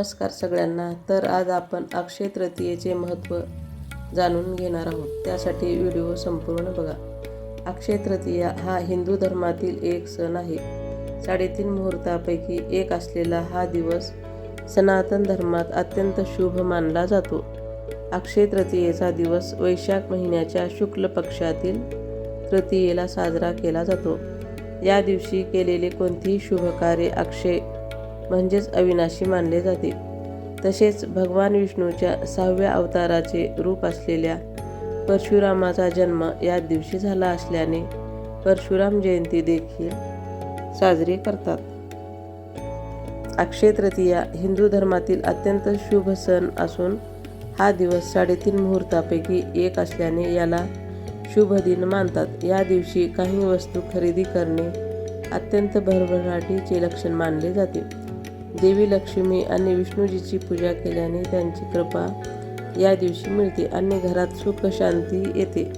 नमस्कार सगळ्यांना. तर आज आपण अक्षय तृतीयेचे महत्त्व जाणून घेणार आहोत. त्यासाठी व्हिडिओ संपूर्ण बघा. अक्षय तृतीया हा हिंदू धर्मातील एक सण आहे. साडेतीन मुहूर्तापैकी एक असलेला हा दिवस सनातन धर्मात अत्यंत शुभ मानला जातो. अक्षय तृतीयेचा दिवस वैशाख महिन्याच्या शुक्ल पक्षातील तृतीयेला साजरा केला जातो. या दिवशी केलेले कोणतेही शुभ कार्य अक्षय म्हणजेच अविनाशी मानले जाते. तसेच भगवान विष्णूच्या सहाव्या अवताराचे रूप असलेल्या परशुरामाचा जन्म या दिवशी झाला असल्याने परशुराम जयंती देखील साजरी करतात. अक्षय तृतीया हिंदू धर्मातील अत्यंत शुभ सण असून हा दिवस साडेतीन मुहूर्तापैकी एक असल्याने याला शुभ दिन मानतात. या दिवशी काही वस्तू खरेदी करणे अत्यंत भरभराटीचे लक्षण मानले जाते. देवी लक्ष्मी आणि विष्णूजीची पूजा केल्याने त्यांची कृपा या दिवशी मिळते. आणि घरात सुख शांती येते.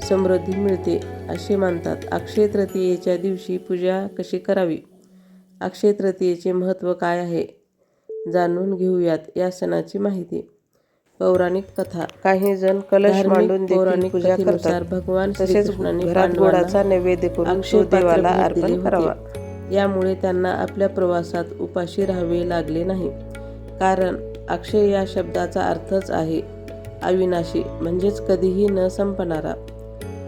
समृद्धी मिळते असे मानतात. अक्षय तृतीयेच्या दिवशी पूजा कशी करावी? अक्षय तृतीयेचे महत्त्व काय आहे? जाणून घेऊयात या सणाची माहिती. पौराणिक कथा. काही जण कलश मांडून पौराणिक पूजा करतात. भगवान तसेच घरात गोडाचा नैवेद्य करून देवाला अर्पण करावा. यामुळे त्यांना आपल्या प्रवासात उपाशी राहावे लागले नाही. कारण अक्षय या शब्दाचा अर्थच आहे अविनाशी म्हणजेच कधीही न संपणारा.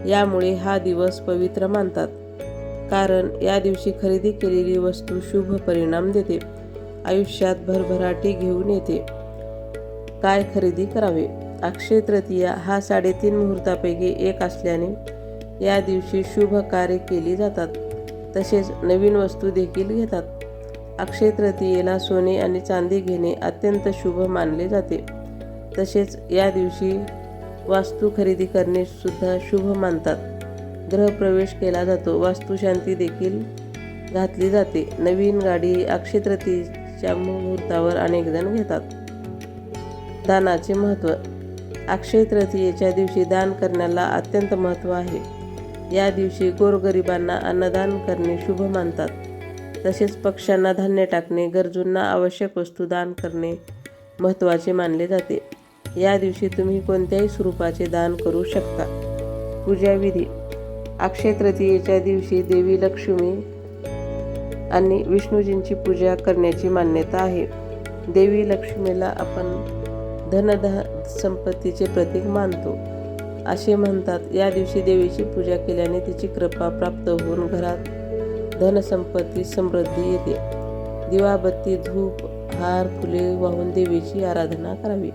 यामुळे हा दिवस पवित्र मानतात. कारण या दिवशी खरेदी केलेली वस्तू शुभ परिणाम देते. आयुष्यात भरभराटी घेऊन येते. काय खरेदी करावे? अक्षय तृतीया हा साडेतीन मुहूर्तापैकी एक असल्याने या दिवशी शुभ कार्य केली जातात. तसेच नवीन वस्तू देखील घेतात. अक्षय तृतीयेला सोने आणि चांदी घेणे अत्यंत शुभ मानले जाते. तसेच या दिवशी वास्तू खरेदी करणे सुद्धा शुभ मानतात. ग्रहप्रवेश केला जातो. वास्तुशांती देखील घातली जाते. नवीन गाडी अक्षय तृतीयेच्या मुहूर्तावर अनेक जण घेतात. दानाचे महत्त्व. अक्षय तृतीयेच्या दिवशी दान करण्याला अत्यंत महत्त्व आहे. या दिवशी गोरगरिबांना अन्नदान करणे शुभ मानतात. तसेच पक्ष्यांना धान्य टाकणे गरजूंना आवश्यक वस्तू दान करणे महत्त्वाचे मानले जाते. या दिवशी तुम्ही कोणत्याही स्वरूपाचे दान करू शकता. पूजाविधी अक्षय तृतीयेच्या दिवशी देवी लक्ष्मी आणि विष्णूजींची पूजा करण्याची मान्यता आहे. देवी लक्ष्मीला आपण धनध संपत्तीचे प्रतीक मानतो. असे म्हणतात या दिवशी देवीची पूजा केल्याने तिची कृपा प्राप्त होऊन घरात धनसंपत्ती समृद्धी येते. दिवाबत्ती धूप हार फुले वाहून देवीची आराधना करावी.